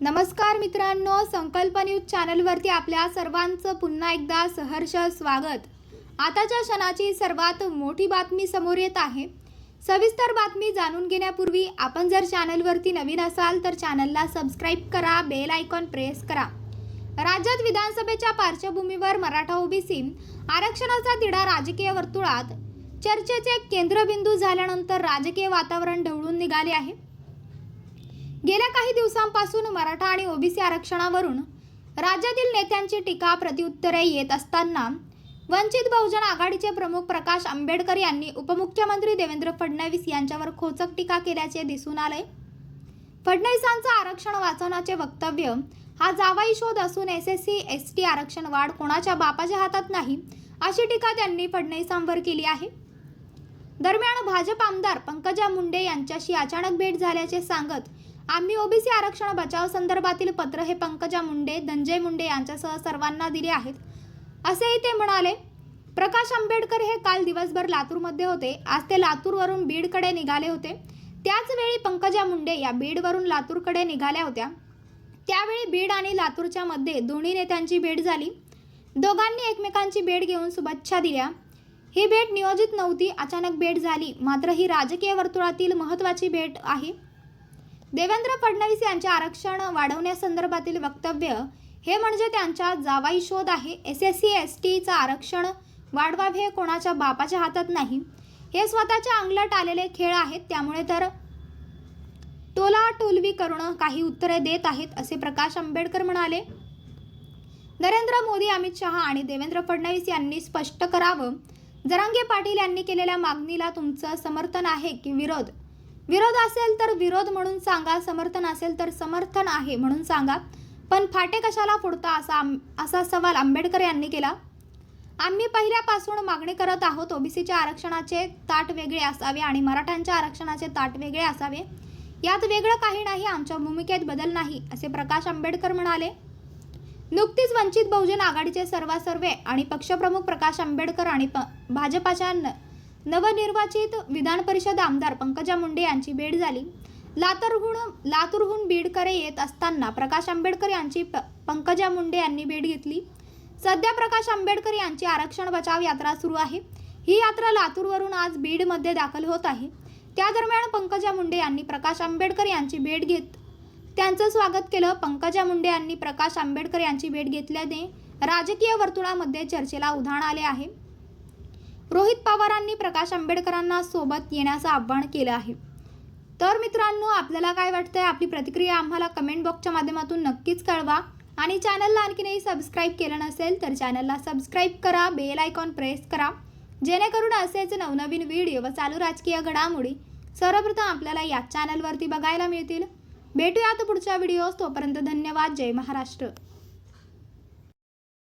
नमस्कार मित्रांनो संकल्प न्यूज चॅनलवरती आपल्या सर्वांचं पुन्हा एकदा सहर्ष स्वागत. आताच्या क्षणाची सर्वात मोठी बातमी समोर येत आहे. सविस्तर बातमी जाणून घेण्यापूर्वी आपण जर चॅनलवरती नवीन असाल तर चॅनलला सबस्क्राईब करा बेल आयकॉन प्रेस करा. राज्यात विधानसभेच्या पार्श्वभूमीवर मराठा ओबीसी आरक्षणाचा तिढा राजकीय वर्तुळात चर्चेचे केंद्रबिंदू झाल्यानंतर राजकीय वातावरण ढवळून निघाले आहे. गेल्या काही दिवसांपासून मराठा आणि ओबीसी आरक्षणावरून राज्यातील नेत्यांची टीका प्रत्युत्तरे येत असताना वंचित बहुजन आघाडीचे प्रमुख प्रकाश आंबेडकर यांनी उपमुख्यमंत्री देवेंद्र फडणवीस यांच्यावर खोचक टीका केल्याचे दिसून आले. फडणवीसांचं आरक्षण वाचवण्याचे वक्तव्य हा जावाई शोध असून S S C S T आरक्षण वाढ कोणाच्या बापाच्या हातात नाही अशी टीका त्यांनी फडणवीसांवर केली आहे. दरम्यान भाजप आमदार पंकजा मुंडे यांच्याशी अचानक भेट झाल्याचे सांगत आम्ही ओबीसी आरक्षण बचाव संदर्भातील पत्र हे पंकजा मुंडे धनंजय मुंडे यांच्यासह सर्वांना दिले आहेत. असेही ते म्हणाले प्रकाश आंबेडकर हे काल दिवसभर लातूरमध्ये होते. आज ते लातूरवरून बीडकडे निघाले होते. त्याचवेळी पंकजा मुंडे या बीडवरून लातूरकडे निघाल्या होत्या. त्यावेळी बीड आणि लातूरच्या मध्ये दोन्ही नेत्यांची भेट झाली. दोघांनी एकमेकांची भेट घेऊन शुभेच्छा दिल्या. ही भेट नियोजित नव्हती. अचानक भेट झाली. मात्र ही राजकीय वर्तुळातील महत्त्वाची भेट आहे. देवेंद्र फडणवीस यांचे आरक्षण वाढवण्यासंदर्भातील वक्तव्य हे म्हणजे त्यांच्या जावाई शोध आहे. एस एस सी एस टीचं आरक्षण वाढवावे हे कोणाच्या बापाच्या हातात नाही. हे स्वतःच्या अंगलट आलेले खेळ आहेत. त्यामुळे तर टोला टोलवी करून काही उत्तरे देत आहेत असे प्रकाश आंबेडकर म्हणाले. नरेंद्र मोदी अमित शहा आणि देवेंद्र फडणवीस यांनी स्पष्ट करावं. जरांगे पाटील यांनी केलेल्या मागणीला तुमचं समर्थन आहे की विरोध? विरोध असेल तर विरोध म्हणून सांगा समर्थन असेल तर समर्थन आहे म्हणून सांगा. पण फाटे कशाला फोडता असा आम- असा सवाल आंबेडकर यांनी केला. आम्ही पहिल्यापासून मागणी करत आहोत ओबीसीच्या आरक्षणाचे ताट वेगळे असावे आणि मराठ्यांच्या आरक्षणाचे ताट वेगळे असावे. यात वेगळं काही नाही आमच्या भूमिकेत बदल नाही असे प्रकाश आंबेडकर म्हणाले. नुकतीच वंचित बहुजन आघाडीचे सर्वासर्वे आणि पक्षप्रमुख प्रकाश आंबेडकर आणि प भाजपाच्या न नवनिर्वाचित विधान परिषद आमदार पंकजा मुंडे यांची भेट झाली. लातूरहून लातूरहून बीडकडे येत असताना प्रकाश आंबेडकर यांची प पंकजा मुंडे यांनी भेट घेतली. सध्या प्रकाश आंबेडकर यांची आरक्षण बचाव यात्रा सुरू आहे. ही यात्रा लातूरवरून आज बीडमध्ये दाखल होत आहे. त्या दरम्यान पंकजा मुंडे यांनी प्रकाश आंबेडकर यांची भेट घेत त्यांचं स्वागत केलं. पंकजा मुंडे यांनी प्रकाश आंबेडकर यांची भेट घेतल्याने राजकीय वर्तुळामध्ये चर्चेला उधाण आले आहे. रोहित पवारांनी प्रकाश आंबेडकरांना सोबत येण्याचं आवाहन केलं आहे. तर मित्रांनो आपल्याला काय वाटतंय? आपली प्रतिक्रिया आम्हाला कमेंट बॉक्सच्या माध्यमातून नक्कीच कळवा. आणि चॅनलला आणखीनही सबस्क्राईब केलं नसेल तर चॅनलला सबस्क्राईब करा बेल आयकॉन प्रेस करा. जेणेकरून असेच नवनवीन व्हिडिओ व चालू राजकीय घडामोडी सर्वप्रथम आपल्याला या चॅनलवरती बघायला मिळतील. भेटूयात पुढच्या व्हिडिओज तोपर्यंत धन्यवाद. जय महाराष्ट्र.